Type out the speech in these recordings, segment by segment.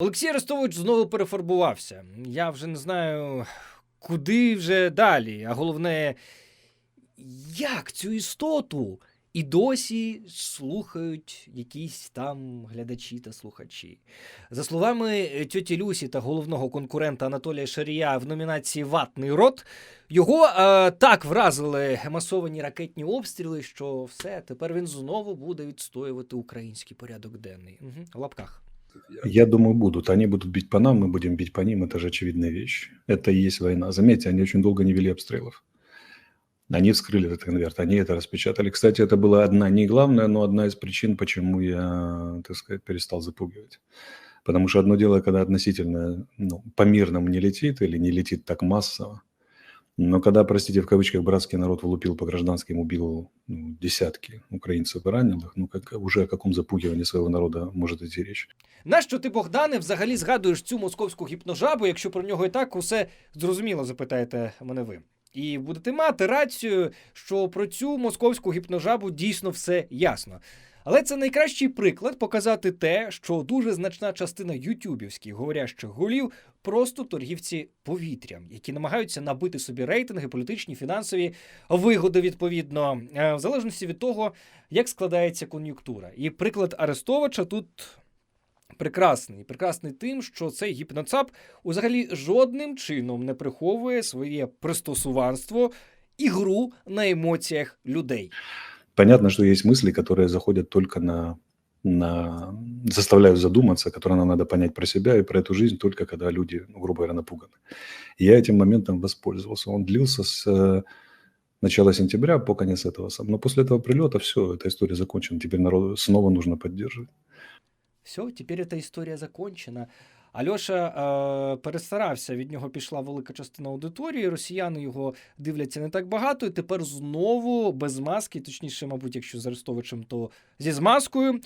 Олексій Арестович знову перефарбувався. Я вже не знаю, куди вже далі. А головне, як цю істоту і досі слухають якісь там глядачі та слухачі. За словами тьоті Люсі та головного конкурента Анатолія Шарія в номінації Ватний рот, його е, так вразили масовані ракетні обстріли, що все, тепер він знову буде відстоювати український порядок денний. Угу. В лапках. Я думаю, будут. Они будут бить по нам, мы будем бить по ним. Это же очевидная вещь. Это и есть война. Заметьте, они очень долго не вели обстрелов. Они вскрыли этот конверт, они это распечатали. Кстати, это была одна, не главная, но одна из причин, почему я, так сказать, перестал запугивать. Потому что одно дело, когда относительно ну, по-мирному не летит или не летит так массово, но когда, простите, в кавычках, братский народ влупил по гражданским, убил ну, десятки украинцев и раненых, ну как, уже о каком запугивании своего народа может идти речь? Нащо ти, Богдане, взагалі згадуєш цю московську гіпножабу, якщо про нього і так усе зрозуміло, запитаєте мене ви. І будете мати рацію, що про цю московську гіпножабу дійсно все ясно. Але це найкращий приклад показати те, що дуже значна частина ютюбівських говорящих голів просто торгівці повітрям, які намагаються набити собі рейтинги, політичні, фінансові вигоди відповідно, е, в залежності від того, як складається кон'юнктура. І приклад Арестовича тут прекрасний. Прекрасний тим, що цей гіпноцап взагалі жодним чином не приховує своє пристосуванство і гру на емоціях людей. Понятно, что есть мысли, которые заходят только на, на заставляют задуматься, которые нам надо понять про себя и про эту жизнь только когда люди, ну, грубо говоря, напуганы. И я этим моментом воспользовался. Он длился с э, начала сентября по конец этого. сам- Но после этого прилета все, эта история закончена. Теперь народу снова нужно поддерживать. Все, тепер ця історія закончена. Альоша е, перестарався, від нього пішла велика частина аудиторії. Росіяни його дивляться не так багато, і тепер знову без маски, точніше, мабуть, якщо з Арестовичем, то зі змазкою.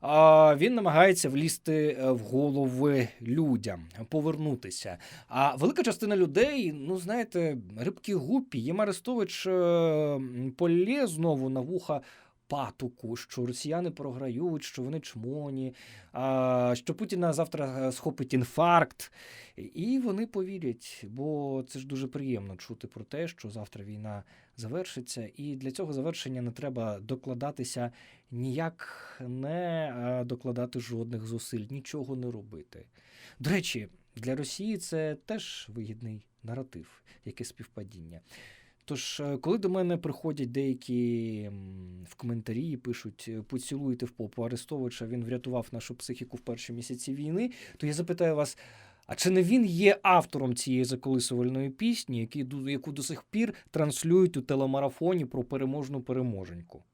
А він намагається влізти е, в голови людям, повернутися. А велика частина людей, ну знаєте, рибки гупі. Їм Арестович е, полє знову на вуха патуку, що росіяни програють, що вони чмоні, а, що Путіна завтра е, схопить інфаркт. І вони повірять, бо це ж дуже приємно чути про те, що завтра війна завершиться, і для цього завершення не треба докладатися ніяк не докладати жодних зусиль, нічого не робити. До речі, для Росії це теж вигідний наратив, яке співпадіння. Тож, е, коли до мене приходять деякі в коментарі і пишуть е, поцілуйте в попу Арестовича, він врятував нашу психіку в перші місяці війни, то я запитаю вас. А чи не він є автором цієї заколисувальної пісні, яку до сих пір транслюють у телемарафоні про переможну переможеньку?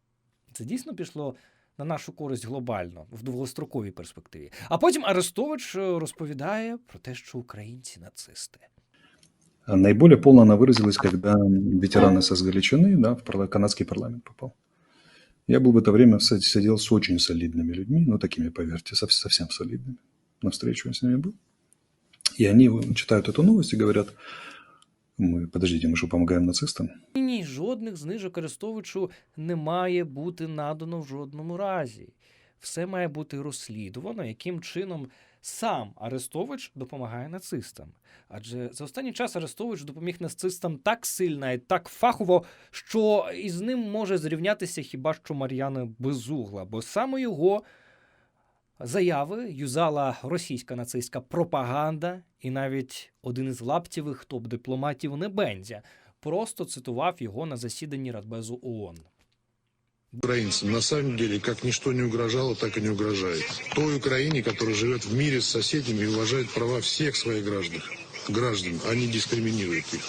Це дійсно пішло на нашу користь глобально в довгостроковій перспективі. А потім Арестович е, розповідає про те, що українці нацисти. А Наиболее полно она выразилась, когда ветеран СС Галичины да, в парла- канадский парламент попал. Я был в это время, кстати, сидел с очень солидными людьми, ну, такими, поверьте, сов- совсем солидными. На встречу я с ними был. И они читают эту новость и говорят, мы, подождите, мы что, помогаем нацистам? Ні, ні, жодних знижок Арестовичу не має бути надано в жодному разі. Все має бути розслідувано, яким чином сам Арестович допомагає нацистам. Адже за останній час Арестович допоміг нацистам так сильно і так фахово, що із ним може зрівнятися хіба що Мар'яна Безугла, бо саме його заяви юзала російська нацистська пропаганда, і навіть один із лаптєвих топ-дипломатів Небензя просто цитував його на засіданні Радбезу ООН. Украинцам на самом деле как ничто не угрожало, так и не угрожает. Той Украине, которая живет в мире с соседями и уважает права всех своих граждан, граждан, а не дискриминирует их.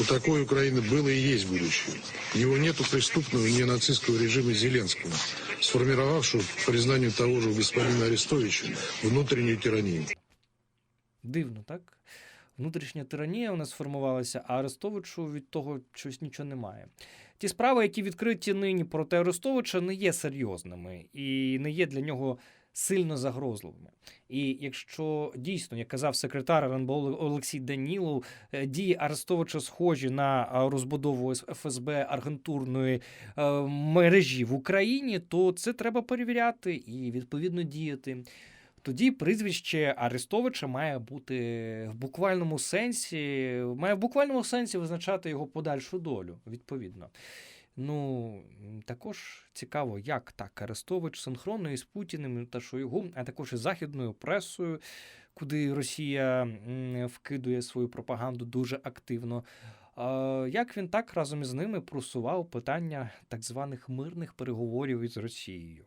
У такой Украины было и есть будущее. Его нет у преступного ненацистского режима Зеленского, сформировавшего, по признанию того же господина Арестовича, внутреннюю тиранию. Дивно, так? Внутрішня тиранія у нас сформувалася, а Арестовичу від того щось нічого немає. Ті справи, які відкриті нині проти Арестовича, не є серйозними і не є для нього сильно загрозливими. І якщо дійсно, як казав секретар РНБО Олексій Данілов, е, дії Арестовича схожі на розбудову ФСБ агентурної е, мережі в Україні, то це треба перевіряти і відповідно діяти. Тоді прізвище Арестовича має бути в буквальному сенсі, має в буквальному сенсі визначати його подальшу долю, відповідно. Ну, також цікаво, як так Арестович синхронно із Путіним та Шойгу, а також із західною пресою, куди Росія вкидує свою пропаганду дуже активно. Як він так разом із ними просував питання так званих мирних переговорів із Росією?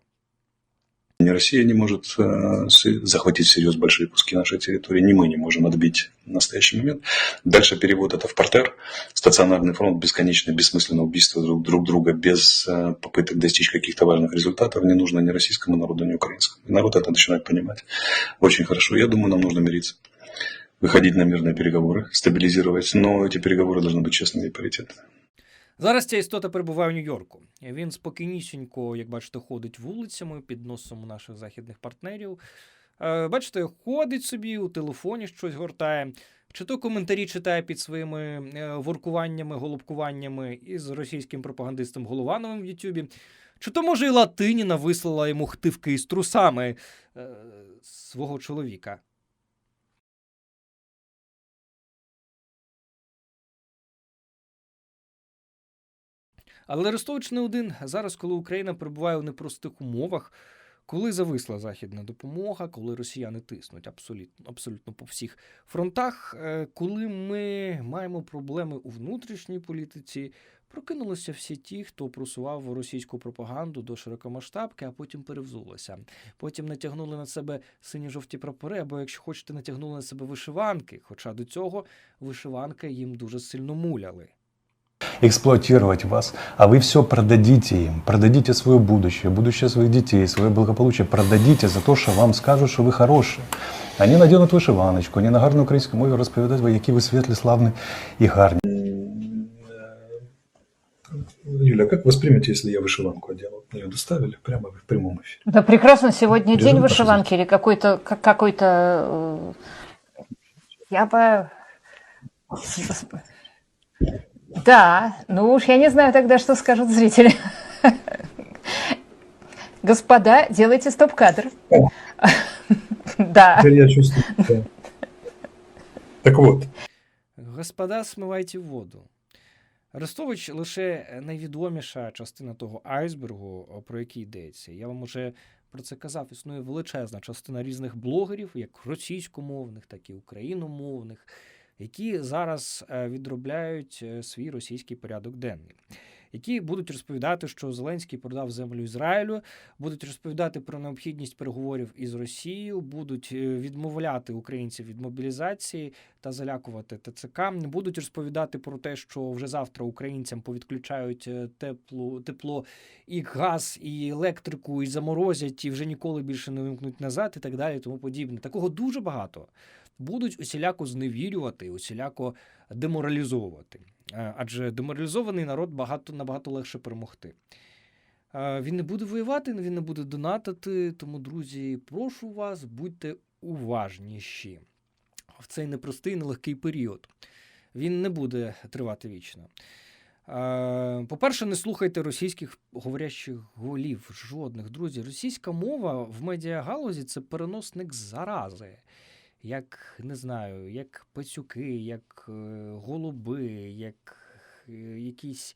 Россия не может э, захватить всерьез большие куски нашей территории, ни мы не можем отбить в настоящий момент. Дальше перевод это в портер, стационарный фронт, бесконечное бессмысленное убийство друг, друг друга без э, попыток достичь каких-то важных результатов не нужно ни российскому народу, ни украинскому. И народ это начинает понимать очень хорошо. Я думаю, нам нужно мириться, выходить на мирные переговоры, стабилизировать, но эти переговоры должны быть честными и паритетными. Зараз ця істота перебуває в Нью-Йорку. Він спокійнісінько, як бачите, ходить вулицями під носом наших західних партнерів. Е, Бачите, ходить собі у телефоні щось гортає. Чи то коментарі читає під своїми е, воркуваннями, голубкуваннями із російським пропагандистом Головановим в Ютубі. Чи то, може, і Латиніна вислала йому хтивки із трусами е, свого чоловіка. Але Арестович не один. Зараз, коли Україна перебуває у непростих умовах, коли зависла західна допомога, коли росіяни тиснуть абсолютно, абсолютно по всіх фронтах, е, коли ми маємо проблеми у внутрішній політиці, прокинулися всі ті, хто просував російську пропаганду до широкомасштабки, а потім перевзулися. Потім натягнули на себе сині-жовті прапори, або, якщо хочете, натягнули на себе вишиванки. Хоча до цього вишиванки їм дуже сильно муляли. эксплуатировать вас, а вы все продадите им, продадите свое будущее, будущее своих детей, свое благополучие, продадите за то, що вам скажуть, що ви хороші. Вони надінуть вишиваночку, вони на гарній українській мові розповідають, ви, які ви світлі, славні і гарні. Юля, как воспримете, если я вышиванку одел? Ее доставили прямо в прямом эфире. Да прекрасно, сегодня день Результат вышиванки или какой-то как- какой-то. э, Я бы. Да, ну уж я не знаю тогда, что скажут зрители. Господа, делайте стоп-кадр. Да. Теперь я чувствую. да. Так вот, Господа, смивайте воду. Арестович лише найвідоміша частина того айсбергу, про який йдеться. Я вам уже про це казав. Існує величезна частина різних блогерів, як російськомовних, так і україномовних, які зараз е, відробляють е, свій російський порядок денний. Які будуть розповідати, що Зеленський продав землю Ізраїлю, будуть розповідати про необхідність переговорів із Росією, будуть е, відмовляти українців від мобілізації, та залякувати ТЦК. Будуть розповідати про те, що вже завтра українцям повідключають тепло, тепло і газ, і електрику, і заморозять, і вже ніколи більше не вимкнуть назад, і так далі, і тому подібне. Такого дуже багато. Будуть усіляко зневірювати, усіляко деморалізовувати. Е, Адже деморалізований народ багато набагато легше перемогти. Е, Він не буде воювати, він не буде донатити. Тому, друзі, прошу вас, будьте уважніші в цей непростий, нелегкий період. Він не буде тривати вічно. Е, По-перше, не слухайте російських говорящих голів, жодних друзі. Російська мова в медіагалузі це переносник зарази. Як не знаю, як пацюки, як е, голуби, як е, якісь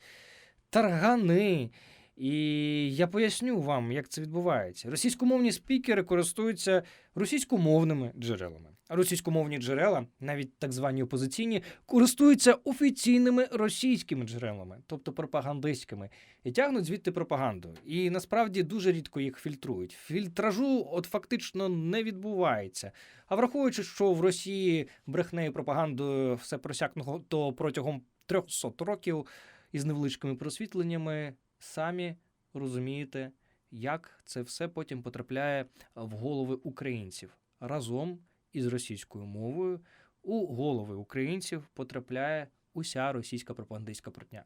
таргани. І я поясню вам, як це відбувається. Російськомовні спікери користуються російськомовними джерелами. Російськомовні джерела, навіть так звані опозиційні, користуються офіційними російськими джерелами, тобто пропагандистськими, і тягнуть звідти пропаганду. І насправді дуже рідко їх фільтрують. Фільтражу от фактично не відбувається. А враховуючи, що в Росії брехнею пропагандою все просякнуло то протягом 300 років із невеличкими просвітленнями, самі розумієте, як це все потім потрапляє в голови українців разом із російською мовою. У голови українців потрапляє уся російська пропагандистська протня.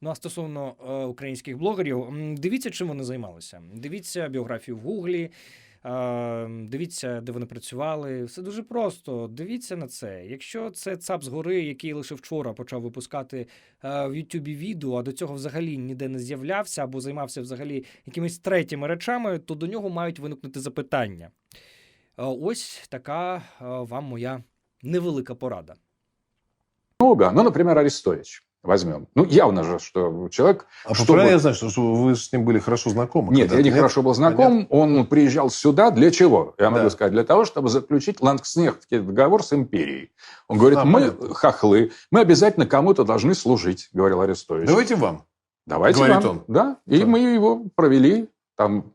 Ну а стосовно е, українських блогерів, дивіться, чим вони займалися. Дивіться біографію в Гуглі, дивіться, де вони працювали. Все дуже просто. Дивіться на це. Якщо це ЦАП з гори, який лише вчора почав випускати е, в Ютубі відео, а до цього взагалі ніде не з'являвся або займався взагалі якимись третіми речами, то до нього мають виникнути запитання. Е, Ось така е, вам моя невелика порада. много. Ну, например, Арестович возьмем. Ну, явно же, что человек... А Чтобы- правильно я знаю, что, вы с ним были хорошо знакомы? Нет, я не хорошо был знаком. Он приезжал сюда для чего? Я могу Да. сказать, для того, чтобы заключить лангснехтский договор с империей. Он говорит, А, мы понятно. хохлы, мы обязательно кому-то должны служить, говорил Арестович. Давайте вам. Давайте говорит вам. он. Да, и Что? мы его провели. Там